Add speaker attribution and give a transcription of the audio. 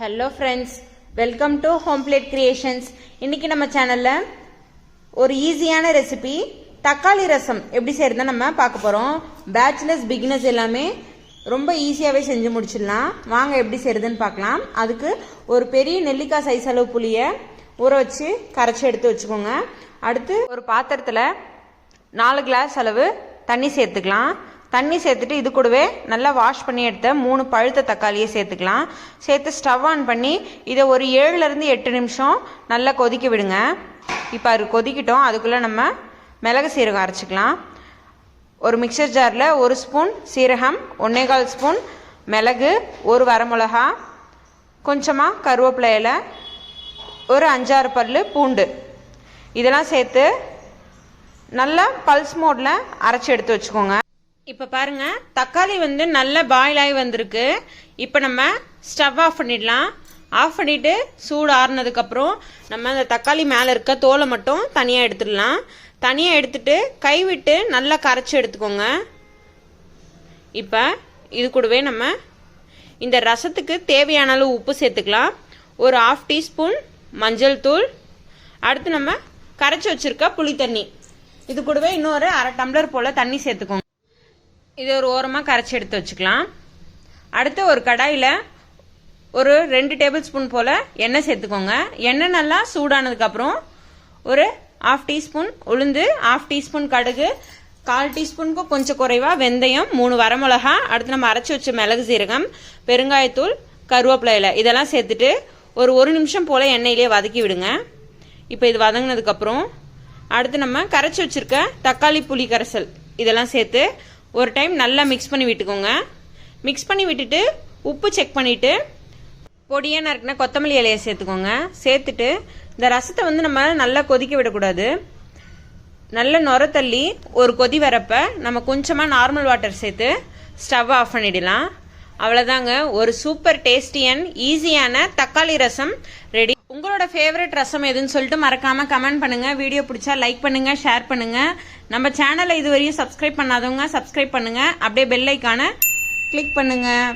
Speaker 1: Hello friends welcome to home plate creations இன்னைக்கு நம்ம சேனலில் ஒரு ஈஸியான ரெசிபி தக்காளி ரசம் எப்படி செய்யறதுன்னு நம்ம பார்க்க போகிறோம் பேச்சுலர்ஸ் பிகினர்ஸ் எல்லாமே ரொம்ப ஈஸியாகவே செஞ்சு முடிச்சிடலாம். வாங்க எப்படி செய்யறதுன்னு பார்க்கலாம். அதுக்கு ஒரு பெரிய நெல்லிக்காய் சைஸ் அளவு புளியை ஊற வச்சு கரைச்சி எடுத்து வச்சுக்கோங்க. அடுத்து ஒரு பாத்திரத்தில் நாலு கிளாஸ் அளவு தண்ணி சேர்த்துக்கலாம். தண்ணி சேர்த்துட்டு இது கூடவே நல்லா வாஷ் பண்ணி எடுத்த மூணு பழுத்த தக்காளியை சேர்த்துக்கலாம். சேர்த்து ஸ்டவ் ஆன் பண்ணி இதை ஒரு ஏழுலேருந்து எட்டு நிமிஷம் நல்லா கொதிக்க விடுங்க. இப்போ அது கொதிக்கிட்டோம். அதுக்குள்ளே நம்ம மிளகு சீரகம் அரைச்சிக்கலாம். ஒரு மிக்சர் ஜாரில் ஒரு ஸ்பூன் சீரகம் ஒன்னேகால் ஸ்பூன் மிளகு ஒரு வரமிளகா கொஞ்சமாக கருவேப்பிலை இலை ஒரு அஞ்சாறு பல் பூண்டு. இதெல்லாம் சேர்த்து நல்லா பல்ஸ் மோடில் அரைச்சி எடுத்து வச்சுக்கோங்க. இப்போ பாருங்க தக்காளி வந்து நல்ல பாயில் ஆகி வந்திருக்கு. இப்போ நம்ம ஸ்டவ் ஆஃப் பண்ணிடலாம். ஆஃப் பண்ணிட்டு சூடு ஆறுனதுக்கப்புறம் நம்ம அந்த தக்காளி மேலே இருக்க தோலை மட்டும் தனியாக எடுத்துடலாம். தனியாக எடுத்துட்டு கைவிட்டு நல்லா கரைச்சி எடுத்துக்கோங்க. இப்போ இது கூடவே நம்ம இந்த ரசத்துக்கு தேவையான அளவு உப்பு சேர்த்துக்கலாம். ஒரு ஆஃப் டீஸ்பூன் மஞ்சள் தூள். அடுத்து நம்ம கரைச்சி வச்சிருக்க புளி தண்ணி. இது கூடவே இன்னொரு அரை டம்ளர் போல் தண்ணி சேர்த்துக்கோங்க. இது ஒரு ஓரமாக கரைச்சி எடுத்து வச்சுக்கலாம். அடுத்து ஒரு கடாயில் ஒரு ரெண்டு டேபிள் ஸ்பூன் போல் எண்ணெய் சேர்த்துக்கோங்க. எண்ணெய் நல்லா சூடானதுக்கப்புறம் ஒரு ஆஃப் டீஸ்பூன் உளுந்து ஆஃப் டீஸ்பூன் கடுகு கால் டீஸ்பூனுக்கும் கொஞ்சம் குறைவாக வெந்தயம் மூணு வரமிளகா அடுத்து நம்ம அரைச்சி வச்ச மிளகு சீரகம் பெருங்காயத்தூள் கருவேப்பிலை இலை இதெல்லாம் சேர்த்துட்டு ஒரு ஒரு நிமிஷம் போல் எண்ணெயிலே வதக்கி விடுங்க. இப்போ இது வதங்கினதுக்கப்புறம் அடுத்து நம்ம கரைச்சி வச்சிருக்க தக்காளி புளி கரைசல் இதெல்லாம் சேர்த்து ஒரு டைம் நல்லா மிக்ஸ் பண்ணி விட்டுக்கோங்க. மிக்ஸ் பண்ணி விட்டுட்டு உப்பு செக் பண்ணிவிட்டு பொடியாக நறுக்கின கொத்தமல்லி இலையை சேர்த்துக்கோங்க. சேர்த்துட்டு இந்த ரசத்தை வந்து நம்ம நல்லா கொதிக்க விடக்கூடாது. நல்லா நுர தள்ளி ஒரு கொதி வரப்ப நம்ம கொஞ்சமாக நார்மல் வாட்டர் சேர்த்து ஸ்டவ் ஆஃப் பண்ணிடலாம். அவ்வளோதாங்க ஒரு சூப்பர் டேஸ்டியன் ஈஸியான தக்காளி ரசம் ரெடி உங்களோட ஃபேவரட் ரசம் எதுன்னு சொல்லிட்டு மறக்காமல் கமெண்ட் பண்ணுங்கள் வீடியோ பிடிச்சா லைக் பண்ணுங்கள் ஷேர் பண்ணுங்கள் நம்ம சேனலை இதுவரையும் சப்ஸ்கிரைப் பண்ணாதவங்க சப்ஸ்கிரைப் பண்ணுங்கள் அப்படியே பெல் ஐக்கான கிளிக் பண்ணுங்கள்